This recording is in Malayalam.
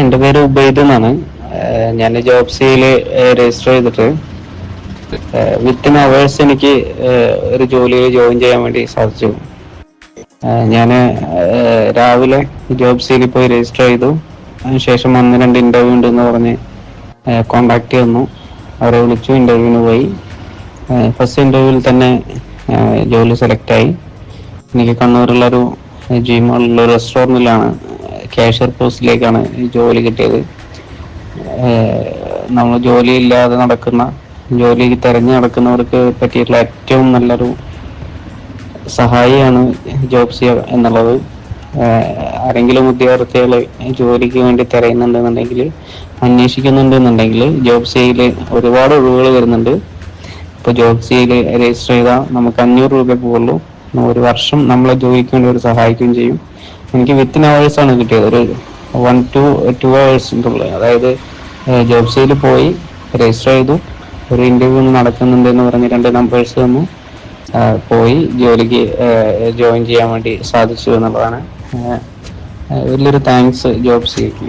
എന്റെ പേര് ഉബൈദ് എന്നാണ്. ഞാൻ ജോബ്സിയിൽ രജിസ്റ്റർ ചെയ്തിട്ട്. വിത്തിൻ അവേഴ്സ് എനിക്ക് ഒരു ജോലിയിൽ ജോയിൻ ചെയ്യാൻ വേണ്ടി സാധിച്ചു. ഞാൻ രാവിലെ ജോബ്സിയിൽ പോയി രജിസ്റ്റർ ചെയ്തു. അതിനുശേഷം ഒന്ന് രണ്ട് ഇന്റർവ്യൂ ഉണ്ടെന്ന് പറഞ്ഞ് കോണ്ടാക്ട് വന്നു അവരെ വിളിച്ചു ഇന്റർവ്യൂവിന് പോയി. ഫസ്റ്റ് ഇന്റർവ്യൂവിൽ തന്നെ ജോലി സെലക്ട് ആയി. എനിക്ക് കണ്ണൂരുള്ളൊരു ജിമുള്ള ഒരു റെസ്റ്റോറന്റിലാണ് ക്യാഷ്യർ പോസ്റ്റിലേക്കാണ് ജോലി കിട്ടിയത്. നമ്മൾ ജോലി ഇല്ലാതെ നടക്കുന്ന ജോലി തിരഞ്ഞു നടക്കുന്നവർക്ക് പറ്റിയിട്ടുള്ള ഏറ്റവും നല്ലൊരു സഹായിയാണ് ജോബ്സ് എന്നുള്ളത്. ആരെങ്കിലും ഉദ്യോഗാർത്ഥികൾ ജോലിക്ക് വേണ്ടി തിരയുന്നുണ്ടെന്നുണ്ടെങ്കിൽ അന്വേഷിക്കുന്നുണ്ടെന്നുണ്ടെങ്കിൽ ജോബ്സിയിൽ ഒരുപാട് ഒഴിവുകൾ വരുന്നുണ്ട്. ഇപ്പോൾ ജോബ്സിയിൽ രജിസ്റ്റർ ചെയ്താൽ നമുക്ക് അഞ്ഞൂറ് രൂപ പോകുള്ളൂ ഒരു വർഷം നമ്മളെ ജോലിക്ക് വേണ്ടി ഒരു സഹായിക്കുകയും ചെയ്യും. എനിക്ക് വിത്തിൻ അവേഴ്സ് ആണ് കിട്ടിയത്. ഒരു വൺ ടു ടു അവേഴ്സിന്റെ ഉള്ളിൽ. അതായത് ജോബ് സെയിൽ പോയി രജിസ്റ്റർ ചെയ്തു. ഒരു ഇന്റർവ്യൂ നടക്കുന്നുണ്ട് എന്ന് പറഞ്ഞ് രണ്ട് നമ്പേഴ്സ് തന്നു. പോയി ജോലിക്ക് ജോയിൻ ചെയ്യാൻ വേണ്ടി സാധിച്ചു എന്നുള്ളതാണ്. വലിയൊരു താങ്ക്സ് ജോബ്സിക്ക്